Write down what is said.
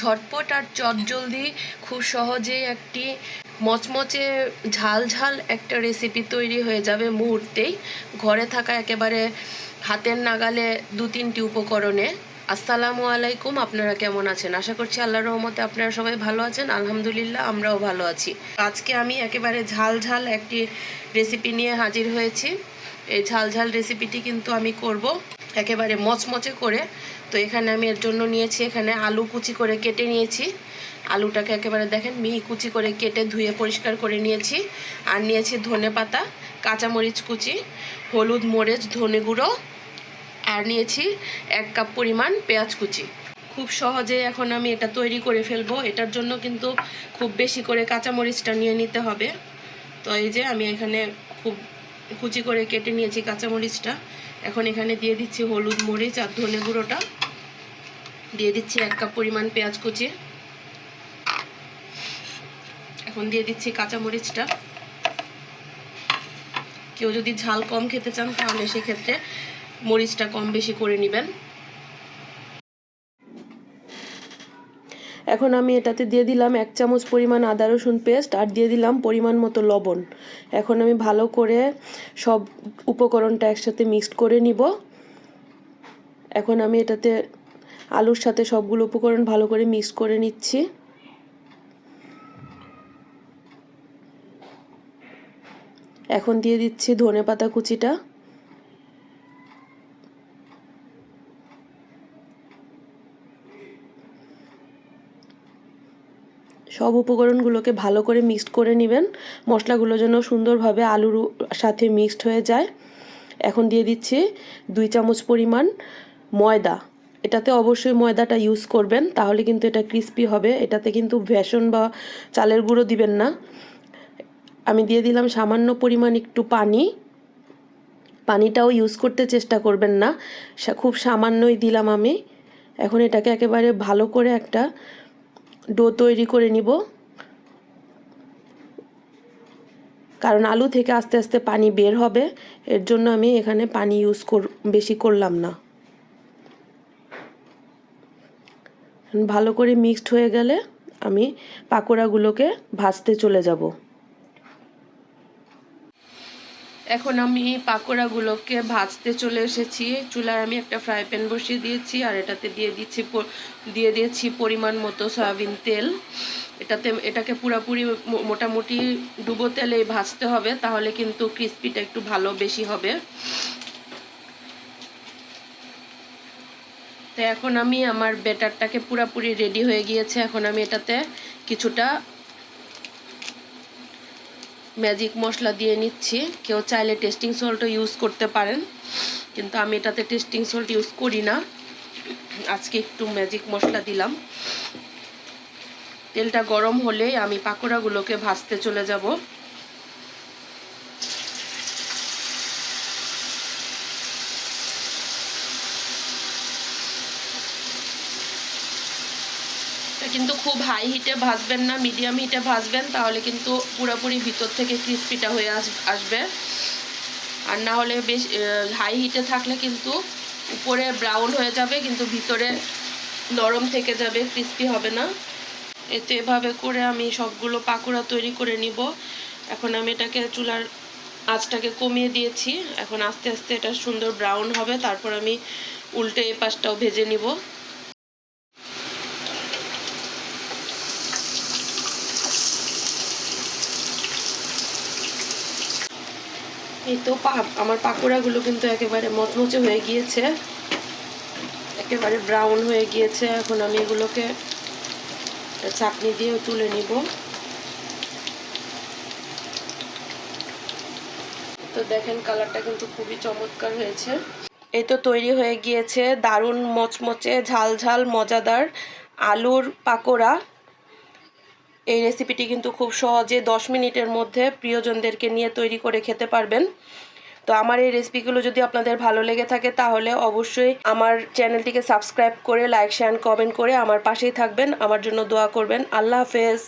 ঝটপট আর চটজলদি খুব সহজেই একটি মচমচে ঝাল ঝাল একটা রেসিপি তৈরি হয়ে যাবে মুহূর্তেই। ঘরে থাকা একেবারে হাতের নাগালে দু তিনটি উপকরণে। আসসালামু আলাইকুম, আপনারা কেমন আছেন? আশা করছি আল্লাহর রহমতে আপনারা সবাই ভালো আছেন। আলহামদুলিল্লাহ, আমরাও ভালো আছি। আজকে আমি একেবারে ঝাল ঝাল একটি রেসিপি নিয়ে হাজির হয়েছি। এই ঝাল ঝাল রেসিপিটি কিন্তু আমি করব। একেবারে মচমচে করে। তো এখানে আমি এর জন্য নিয়েছি এখানে আলু কুচি করে কেটে নিয়েছি। আলুটাকে একেবারে দেখেন মিহি কুচি করে কেটে ধুয়ে পরিষ্কার করে নিয়েছি। আর নিয়েছি ধনে পাতা, কাঁচামরিচ কুচি, হলুদ, মরিচ, ধনে গুঁড়ো। আর নিয়েছি এক কাপ পরিমাণ পেঁয়াজ কুচি। খুব সহজে এখন আমি এটা তৈরি করে ফেলব। এটার জন্য কিন্তু খুব বেশি করে কাঁচামরিচটা নিয়ে নিতে হবে। তো এই যে আমি এখানে খুব কুচি করে কেটে নিয়েছি কাঁচামরিচটা। এখন এখানে দিয়ে দিচ্ছি হলুদ মরিচ আর ধনে গুঁড়োটা। দিয়ে দিচ্ছি এক কাপ পরিমাণ পেঁয়াজ কুচি। এখন দিয়ে দিচ্ছি কাঁচামরিচটা। কেউ যদি ঝাল কম খেতে চান তাহলে সেক্ষেত্রে মরিচটা কম বেশি করে নেবেন। এখন আমি এটাতে দিয়ে দিলাম এক চামচ পরিমাণ আদা রসুন পেস্ট আর দিয়ে দিলাম পরিমাণ মতো লবণ। এখন আমি ভালো করে সব উপকরণটা একসাথে মিক্সড করে নিব। এখন আমি এটাতে আলুর সাথে সবগুলো উপকরণ ভালো করে মিক্স করে নিচ্ছি। এখন দিয়ে দিচ্ছি ধনে পাতা কুচিটা। সব উপকরণগুলোকে ভালো করে মিক্সড করে নেবেন। মশলাগুলো যেন সুন্দরভাবে আলুর সাথে মিক্সড হয়ে যায়। এখন দিয়ে দিচ্ছি দুই চামচ পরিমাণ ময়দা। এটাতে অবশ্যই ময়দাটা ইউজ করবেন, তাহলে কিন্তু এটা ক্রিস্পি হবে। এটাতে কিন্তু ভেষন বা চালের গুঁড়ো দিবেন না। আমি দিয়ে দিলাম সামান্য পরিমাণ একটু পানি। পানিটাও ইউজ করতে চেষ্টা করবেন না। খুব সামান্যই দিলাম আমি। এখন এটাকে একেবারে ভালো করে একটা ডো তৈরি করে নিব। কারণ আলু থেকে আস্তে আস্তে পানি বের হবে, এর জন্য আমি এখানে পানি ইউজ কর, বেশি করলাম না। ভালো করে মিক্সড হয়ে গেলে আমি পাকোড়াগুলোকে ভাজতে চলে যাব। এখন আমি পাকোড়াগুলোকে ভাজতে চলে এসেছি। চুলায় আমি একটা ফ্রাই প্যান বসিয়ে দিয়েছি আর এটাতে দিয়ে দিচ্ছি দিয়ে দিয়েছি পরিমাণ মতো সয়াবিন তেল। এটাতে, এটাকে পুরোপুরি মোটামুটি ডুবো তেলে ভাজতে হবে, তাহলে কিন্তু ক্রিস্পিটা একটু ভালো বেশি হবে। তো এখন আমি আমার বেটারটাকে পুরাপুরি রেডি হয়ে গিয়েছে। এখন আমি এটাতে কিছুটা ম্যাজিক মশলা দিয়ে নিচ্ছি। কেউ চাইলে টেস্টিং সল্টও ইউজ করতে পারেন। কিন্তু আমি এটাতে টেস্টিং সল্ট ইউজ করি না। আজকে একটু ম্যাজিক মশলা দিলাম। তেলটা গরম হলে আমি পাকোড়াগুলোকে ভাজতে চলে যাব। কিন্তু খুব হাই হিটে ভাজবেন না মিডিয়াম হিটে ভাজবেন, তাহলে কিন্তু পুরোপুরি ভিতর থেকে ক্রিস্পিটা হয়ে আসবে। আর না হলে বেশ হাই হিটে থাকলে কিন্তু উপরে ব্রাউন হয়ে যাবে, কিন্তু ভিতরে নরম থেকে যাবে ক্রিস্পি হবে না। এতে এভাবে করে আমি সবগুলো পাকোড়া তৈরি করে নিব। এখন আমি এটাকে চুলার আঁচটাকে কমিয়ে দিয়েছি। এখন আস্তে আস্তে এটা সুন্দর ব্রাউন হবে, তারপর আমি উল্টে এ পাশটাও ভেজে নিব। এই তো আমার পাকোড়াগুলো কিন্তু একেবারে মচমচে হয়ে গিয়েছে। একেবারে ব্রাউন হয়ে গিয়েছে। এখন আমি এগুলোকে চাটনি দিয়েও তুলে নিব। তো দেখেন কালারটা কিন্তু খুবই চমৎকার হয়েছে। এই তো তৈরি হয়ে গিয়েছে। দারুণ মচমচে ঝাল ঝাল মজাদার আলুর পাকোড়া। এই রেসিপিটি কিন্তু খুব সহজে 10 মিনিটের মধ্যে প্রিয়জনদেরকে নিয়ে তৈরি করে খেতে পারবেন। তো আমার এই রেসিপিগুলো যদি আপনাদের ভালো লেগে থাকে তাহলে অবশ্যই আমার চ্যানেলটিকে সাবস্ক্রাইব করে লাইক শেয়ার কমেন্ট করে আমার পাশেই থাকবেন। আমার জন্য দোয়া করবেন। আল্লাহ হাফেজ।